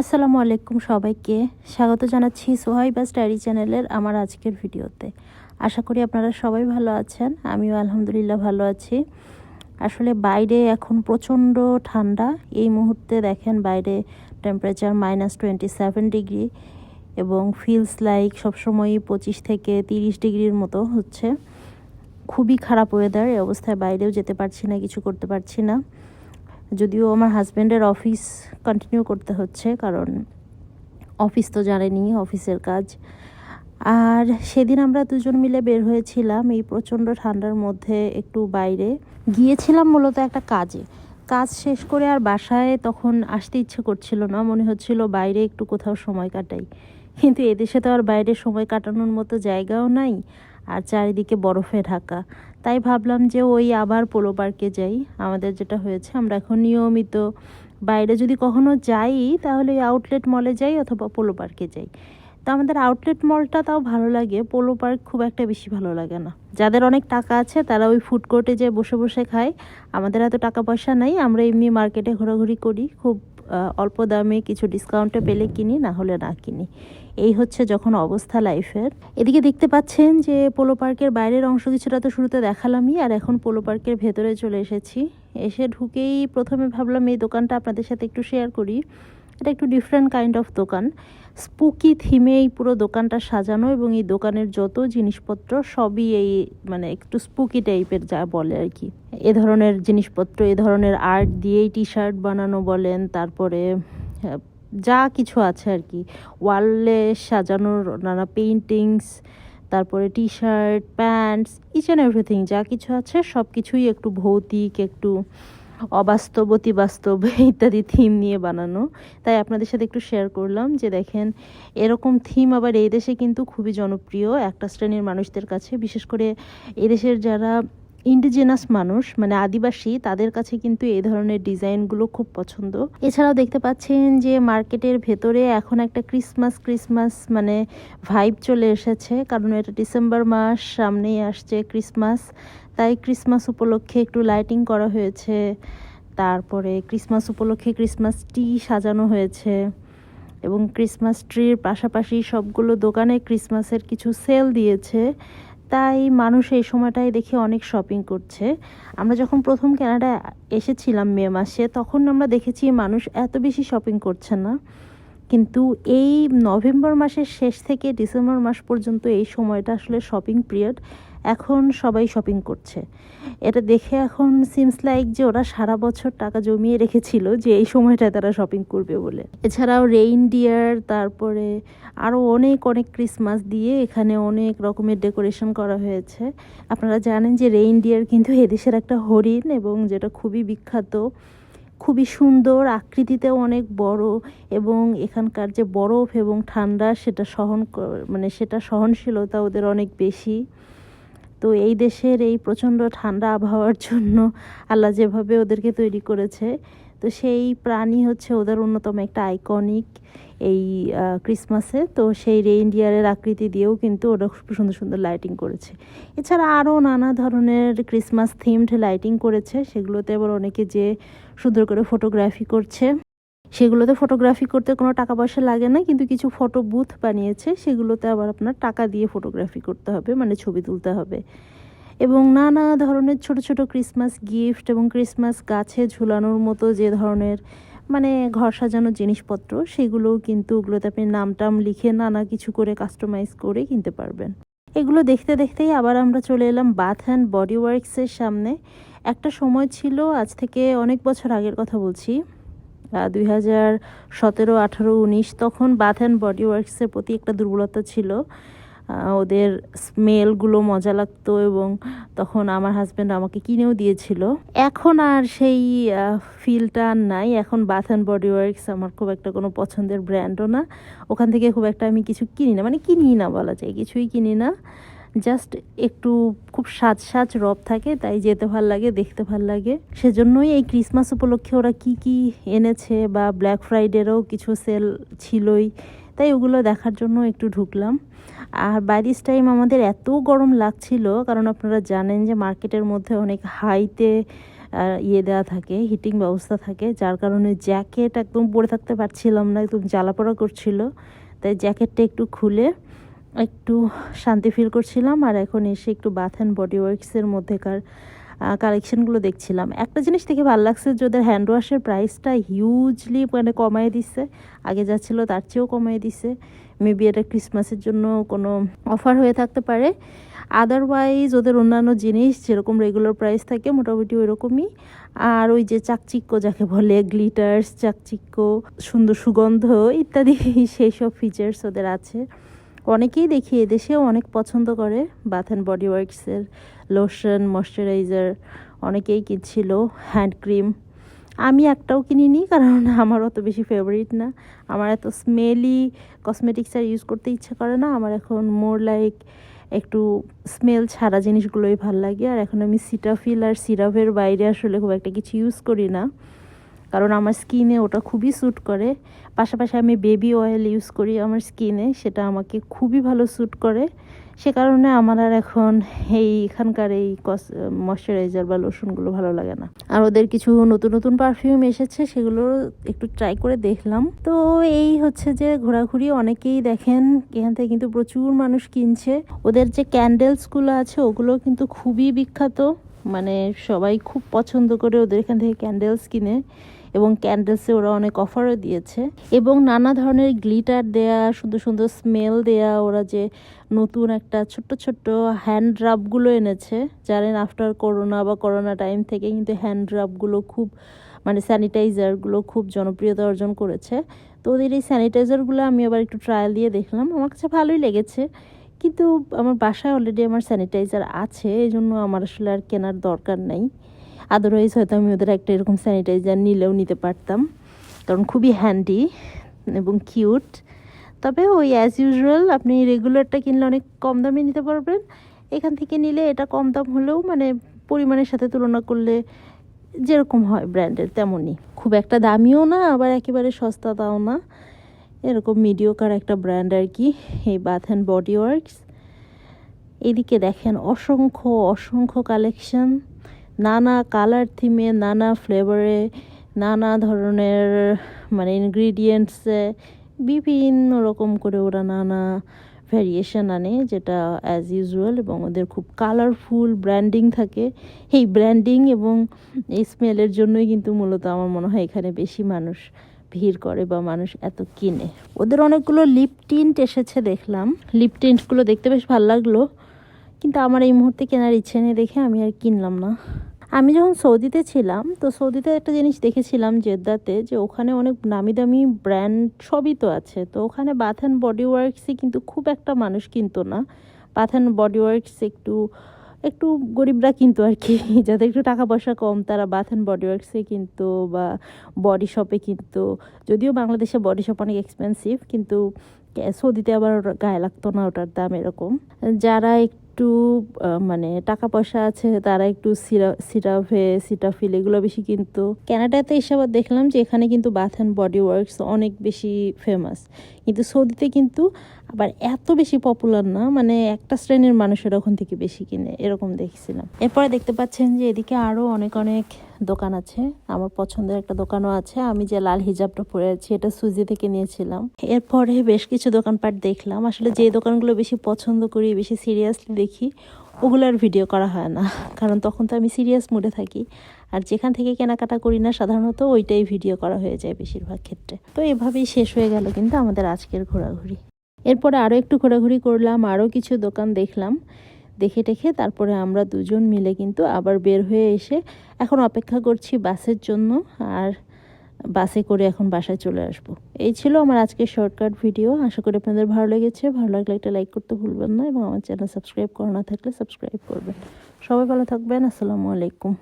আসসালামু আলাইকুম সবাইকে। স্বাগত জানাচ্ছি সোহাইবা স্টাডি চ্যানেলের আমার আজকের ভিডিওতে। আশা করি আপনারা সবাই ভালো আছেন, আমিও আলহামদুলিল্লাহ ভালো আছি। আসলে বাইরে এখন প্রচণ্ড ঠান্ডা, এই মুহূর্তে দেখেন বাইরে temperature minus twenty seven degree এবং ফিলস লাইক সবসময়ই পঁচিশ থেকে তিরিশ ডিগ্রির মতো হচ্ছে। খুবই খারাপ ওয়েদার এই অবস্থায় বাইরেও যেতে পারছি না, কিছু করতে পারছি না। যদিও আমার হাজব্যান্ডের অফিস কন্টিনিউ করতে হচ্ছে, কারণ অফিস তো জানেনি অফিসের কাজ। আর সেদিন আমরা দুজন মিলে বের হয়েছিলাম এই প্রচণ্ড ঠান্ডার মধ্যে একটু বাইরে। গিয়েছিলাম মূলত একটা কাজে। কাজ শেষ করে আর বাসায় তখন আসতে ইচ্ছে করছিল না, মনে হচ্ছিল বাইরে একটু কোথাও সময় কাটাই। কিন্তু এদেশে তো আর বাইরে সময় কাটানোর মতো জায়গাও নাই, আর চারিদিকে বরফে ঢাকা। তাই ভাবলাম যে ওই আবার পোলো পার্কে যাই। আমাদের যেটা হয়েছে, আমরা এখন নিয়মিত বাইরে যদি কখনো যাই, তাহলে ওই আউটলেট মলে যাই অথবা পোলো পার্কে যাই। তো আমাদের আউটলেট মলটা তাও ভালো লাগে, পোলো পার্ক খুব একটা বেশি ভালো লাগে না। যাদের অনেক টাকা আছে, তারা ওই ফুড কোর্টে যেয়ে বসে বসে খায়। আমাদের এত টাকা পয়সা নাই, আমরা এমনি মার্কেটে ঘোরাঘুরি করি, খুব অল্প দামে কিছু ডিসকাউন্টে পেলে কিনি, না হলে না কিনি। এই হচ্ছে যখন অবস্থা লাইফের এদিকে দেখতে পাচ্ছেন যে পোলো পার্কের বাইরের অংশ কিছুটা তো শুরুতে দেখালামই, আর এখন পোলো পার্কের ভেতরে চলে এসেছি। এসে ঢুকেই প্রথমে ভাবলাম এই দোকানটা আপনাদের সাথে একটু শেয়ার করি। এটা একটু ডিফারেন্ট কাইন্ড অফ দোকান। স্পুকি থিমে এই পুরো দোকানটা সাজানো এবং এই দোকানের যত জিনিসপত্র সবই এই মানে একটু স্পুকি টাইপের যা বলে আর কি। এ ধরনের জিনিসপত্র, এ ধরনের আর্ট দিয়েই টি শার্ট বানানো বলেন, তারপরে যা কিছু আছে আর কি। ওয়ালে সাজানোর নানা পেইন্টিংস তারপরে T shirt pants each and everything যা কিছু আছে সব কিছুই একটু ভৌতিক, একটু অবাস্তব অতিবাস্তব ইত্যাদি থিম নিয়ে বানানো। তাই আপনাদের সাথে একটু শেয়ার করলাম যে দেখেন, এরকম থিম আবার এই দেশে কিন্তু খুবই জনপ্রিয়। একটা শ্রেণির মানুষদের কাছে, বিশেষ করে এদেশের যারা ইন্ডিজিনাস মানুষ মানে আদিবাসী, তাদের কাছে কিন্তু এই ধরনের ডিজাইনগুলো খুব পছন্দ। এছাড়াও দেখতে পাচ্ছেন যে মার্কেটের ভেতরে এখন একটা ক্রিসমাস ক্রিসমাস মানে ভাইব চলে এসেছে। কারণ এটা ডিসেম্বর মাস, সামনেই আসছে ক্রিসমাস। তাই ক্রিসমাস উপলক্ষে একটু লাইটিং করা হয়েছে। তারপরে ক্রিসমাস উপলক্ষে ক্রিসমাস টি সাজানো হয়েছে। এবং ক্রিসমাস ট্রির পাশাপাশি সবগুলো দোকানে ক্রিসমাসের কিছু সেল দিয়েছে। তাই মানুষ এই সময়টায় দেখি অনেক শপিং করছে। আমরা যখন প্রথম কানাডায় এসেছিলাম মে মাসে, তখন আমরা দেখেছি মানুষ এত বেশি শপিং করছে না। কিন্তু এই নভেম্বর মাসের শেষ থেকে ডিসেম্বর মাস পর্যন্ত এই সময়টা আসলে শপিং পিরিয়ড এখন সবাই শপিং করছে। এটা দেখে এখন সিমস লাইক যে ওরা সারা বছর টাকা জমিয়ে রেখেছিল যে এই সময়টায় তারা শপিং করবে বলে। এছাড়াও রেইন ডিয়ার তারপরে আরও অনেক অনেক ক্রিসমাস দিয়ে এখানে অনেক রকমের ডেকোরেশন করা হয়েছে। আপনারা জানেন যে রেইন ডিয়ার কিন্তু এদেশের একটা হরিণ এবং যেটা খুবই বিখ্যাত, খুবই সুন্দর, আকৃতিতেও অনেক বড় এবং এখানকার যে বরফ এবং ঠান্ডা সেটা সহন মানে সেটা সহনশীলতা ওদের অনেক বেশি। তো এই দেশের এই প্রচণ্ড ঠান্ডা আবহাওয়ার জন্য আল্লাহ যেভাবে ওদেরকে তৈরি করেছে, তো সেই প্রাণী হচ্ছে ওদের অন্যতম একটা আইকনিক এই ক্রিসমাসে তো সেই রেইনডিয়ারের আকৃতি দিয়েও কিন্তু ওরা খুব সুন্দর সুন্দর লাইটিং করেছে। এছাড়া আরও নানা ধরনের ক্রিসমাস থিমড লাইটিং করেছে, সেগুলোতে আবার অনেকে যে সুন্দর করে ফটোগ্রাফি করছে। সেগুলোতে ফটোগ্রাফি করতে কোনো টাকা পয়সা লাগে না, কিন্তু কিছু ফটো বুথ বানিয়েছে, সেগুলোতে আবার আপনার টাকা দিয়ে ফটোগ্রাফি করতে হবে মানে ছবি তুলতে হবে। এবং নানা ধরনের ছোট ছোট ক্রিসমাস গিফট এবং ক্রিসমাস গাছে ঝুলানোর মতো যে ধরনের মানে ঘর সাজানোর জিনিসপত্র, সেগুলোও কিন্তু ওগুলোতে আপনি নাম টাম লিখে নানা কিছু করে কাস্টমাইজ করে কিনতে পারবেন। এগুলো দেখতে দেখতেই আবার আমরা চলে এলাম বাথ অ্যান্ড বডি ওয়ার্কসের সামনে। একটা সময় ছিল, আজ থেকে অনেক বছর আগের কথা বলছি। দুই হাজার সতেরো আঠারো উনিশ তখন বাথ অ্যান্ড বডি ওয়ার্কসের প্রতি একটা দুর্বলতা ছিল। ওদের স্মেলগুলো মজা লাগতো এবং তখন আমার হাজব্যান্ড আমাকে কিনেও দিয়েছিল। এখন আর সেই ফিলটা আর নাই। এখন বাথ অ্যান্ড বডি ওয়ার্কস আমার খুব একটা কোনো পছন্দের ব্র্যান্ডও না। ওখান থেকে খুব একটা আমি কিছু কিনি না। মানে কিনি না বলা যায়, কিছুই কিনি না। জাস্ট একটু খুব সাজ সাজ রব থাকে, তাই যেতে ভালো লাগে, দেখতে ভালো লাগে। সেজন্যই এই ক্রিসমাস উপলক্ষে ওরা কি কি এনেছে বা ব্ল্যাক ফ্রাইডেরও কিছু সেল ছিলই, তাই ওগুলো দেখার জন্য একটু ঢুকলাম। আর বাইরিস টাইম আমাদের এত গরম লাগছিল, কারণ আপনারা জানেন যে মার্কেটের মধ্যে অনেক হাইতে ইয়ে দেওয়া থাকে হিটিং ব্যবস্থা থাকে, যার কারণে জ্যাকেট একদম পরে থাকতে পারছিলাম না, একদম জ্বালাপড়া করছিল। তাই জ্যাকেটটা একটু খুলে একটু শান্তি ফিল করছিলাম আর এখন এসে একটু বাথ অ্যান্ড বডি ওয়ার্কসের মধ্যেকার কালেকশনগুলো দেখছিলাম। একটা জিনিস থেকে ভালো লাগছে যে ওদের হ্যান্ড ওয়াশের প্রাইসটা হিউজলি মানে কমায় দিচ্ছে আগে যা ছিল তার চেয়েও কমায় দিছে। মেবি এটা ক্রিসমাসের জন্য কোনো অফার হয়ে থাকতে পারে। আদারওয়াইজ ওদের অন্যান্য জিনিস যেরকম রেগুলার প্রাইস থাকে মোটামুটি ওইরকমই। আর ওই যে চাকচিক্য যাকে বলে গ্লিটার্স চাকচিক্য, সুন্দর সুগন্ধ ইত্যাদি, সেই সব ফিচার্স ওদের আছে। অনেকেই দেখি এদেশেও অনেক পছন্দ করে বাথ অ্যান্ড বডি ওয়ার্কসের লোশন, ময়শ্চারাইজার, অনেকেই কিনছিল হ্যান্ড ক্রিম। আমি একটাও কিনিনি কারণ আমার অত বেশি ফেভারিট না। আমার এত স্মেলি কসমেটিক্স আর ইউজ করতে ইচ্ছে করে না। আমার এখন মোর লাইক একটু স্মেল ছাড়া জিনিসগুলোই ভালো লাগে। আর এখন আমি সিটাফিল আর সিরাপের বাইরে আসলে খুব একটা কিছু ইউজ করি না। কারণ আমার স্কিনে ওটা খুবই স্যুট করে। পাশাপাশি আমি বেবি অয়েল ইউজ করি আমার স্কিনে, সেটা আমাকে খুবই ভালো স্যুট করে। সে কারণে আমার আর এখন এই এখানকার এই কস ময়শ্চারাইজার বা লোশনগুলো ভালো লাগে না। আর ওদের কিছু নতুন নতুন পারফিউম এসেছে, সেগুলো একটু ট্রাই করে দেখলাম। তো এই হচ্ছে যে ঘোরাঘুরি, অনেকেই দেখেন, এখান থেকে কিন্তু প্রচুর মানুষ কিনছে। ওদের যে ক্যান্ডেলসগুলো আছে, ওগুলো কিন্তু খুবই বিখ্যাত। মানে সবাই খুব পছন্দ করে ওদের এখান থেকে ক্যান্ডেলস কিনে। এবং ক্যান্ডেলসে ওরা অনেক অফারও দিয়েছে। এবং নানা ধরনের গ্লিটার দেয়া, সুন্দর সুন্দর স্মেল দেয়া, ওরা যে নতুন একটা ছোট্ট ছোট্ট হ্যান্ড রাবগুলো এনেছে জানেন আফটার করোনা বা করোনা টাইম থেকে কিন্তু হ্যান্ড রাবগুলো খুব মানে স্যানিটাইজারগুলো খুব জনপ্রিয়তা অর্জন করেছে। তো ওদের এই স্যানিটাইজারগুলো আমি আবার একটু ট্রায়াল দিয়ে দেখলাম, আমার কাছে ভালোই লেগেছে। কিন্তু আমার বাসায় অলরেডি আমার স্যানিটাইজার আছে এই জন্য আমার আসলে আর কেনার দরকার নেই। আদারওয়াইজ হয়তো আমি ওদের একটা এরকম স্যানিটাইজার নিলেও নিতে পারতাম। কারণ খুবই হ্যান্ডি এবং কিউট তবে ওই অ্যাজ ইউজুয়াল আপনি রেগুলারটা কিনলে অনেক কম দামে নিতে পারবেন। এখান থেকে নিলে এটা কম দাম হলেও মানে পরিমাণের সাথে তুলনা করলে যেরকম হয় ব্র্যান্ডের তেমনই। খুব একটা দামিও না, আবার একেবারে সস্তা তাও না। এরকম মিডিওকার একটা ব্র্যান্ড আর কি, এই বাথ অ্যান্ড বডি ওয়ার্কস এদিকে দেখেন অসংখ্য অসংখ্য কালেকশন নানা কালার থিমে নানা ফ্লেভারে নানা ধরনের মানে ইনগ্রিডিয়েন্টসে বিভিন্ন রকম করে ওরা নানা ভ্যারিয়েশন আনে, যেটা অ্যাজ ইউজুয়াল এবং ওদের খুব কালারফুল ব্র্যান্ডিং থাকে। এই ব্র্যান্ডিং এবং এই স্মেলের জন্যই কিন্তু মূলত আমার মনে হয় এখানে বেশি মানুষ ভিড় করে বা মানুষ এত কিনে। ওদের অনেকগুলো লিপ টিন্ট এসেছে দেখলাম। লিপ টিন্টগুলো দেখতে বেশ ভালো লাগল। কিন্তু আমার এই মুহূর্তে কেনার ইচ্ছে নেই দেখে আমি আর কিনলাম না। আমি যখন সৌদিতে ছিলাম, তো সৌদিতে একটা জিনিস দেখেছিলাম জেদ্দাতে যে ওখানে অনেক নামি দামি ব্র্যান্ড সবই তো আছে। তো ওখানে বাথ অ্যান্ড বডি ওয়ার্কসই কিন্তু খুব একটা মানুষ কিনতো না। বাথ অ্যান্ড বডি ওয়ার্কস একটু একটু গরিবরা কিন্তু আর কি। যাদের একটু টাকা পয়সা কম, তারা বাথ অ্যান্ড বডি ওয়ার্কসে কিনতো বা বডি শপে কিনতো। যদিও বাংলাদেশে বডি শপ অনেক এক্সপেন্সিভ কিন্তু সৌদিতে আবার গায়ে লাগতো না, ওটার দাম এরকম। যারা একটু মানে টাকা পয়সা আছে, তারা একটু সিরা সিরাভে সিটাফিল এগুলো বেশি কিন্তু। ক্যানাডাতে এসে আবার দেখলাম যে এখানে কিন্তু বাথ অ্যান্ড বডি ওয়ার্কস অনেক বেশি ফেমাস কিন্তু সৌদিতে কিন্তু আবার এত বেশি পপুলার না মানে একটা শ্রেণির মানুষের ওখান থেকে বেশি কিনে, এরকম দেখছিলাম। এরপরে দেখতে পাচ্ছেন যে এদিকে আরও অনেক অনেক দোকান আছে। আমার পছন্দের একটা দোকানও আছে। আমি যে লাল হিজাবটা পরে আছি, এটা সুজি থেকে নিয়েছিলাম। এরপরে বেশ কিছু দোকানপাট দেখলাম। আসলে যে দোকানগুলো বেশি পছন্দ করি, বেশি সিরিয়াসলি দেখি ওগুলোর ভিডিও করা হয় না। কারণ তখন তো আমি সিরিয়াস মুডে থাকি। আর যেখান থেকে কেনাকাটা করি না, সাধারণত ওইটাই ভিডিও করা হয়ে যায় বেশিরভাগ ক্ষেত্রে। তো এভাবেই শেষ হয়ে গেল কিন্তু আমাদের আজকের ঘোরাঘুরি। এরপরে আরও একটু ঘোরাঘুরি করলাম আরও কিছু দোকান দেখলাম। দেখে টেখে তারপরে আমরা দুজন মিলে কিন্তু আবার বের হয়ে এসে এখন অপেক্ষা করছি বাসের জন্য। আর বাসে করে এখন বাসায় চলে আসব। এই ছিল আমার আজকের শর্টকাট ভিডিও আশা করি আপনাদের ভালো লেগেছে। ভালো লাগলে একটা লাইক করতে ভুলবেন না এবং আমার চ্যানেল সাবস্ক্রাইব করা না থাকলে সাবস্ক্রাইব করবেন। সবাই ভালো থাকবেন। আসসালামু আলাইকুম।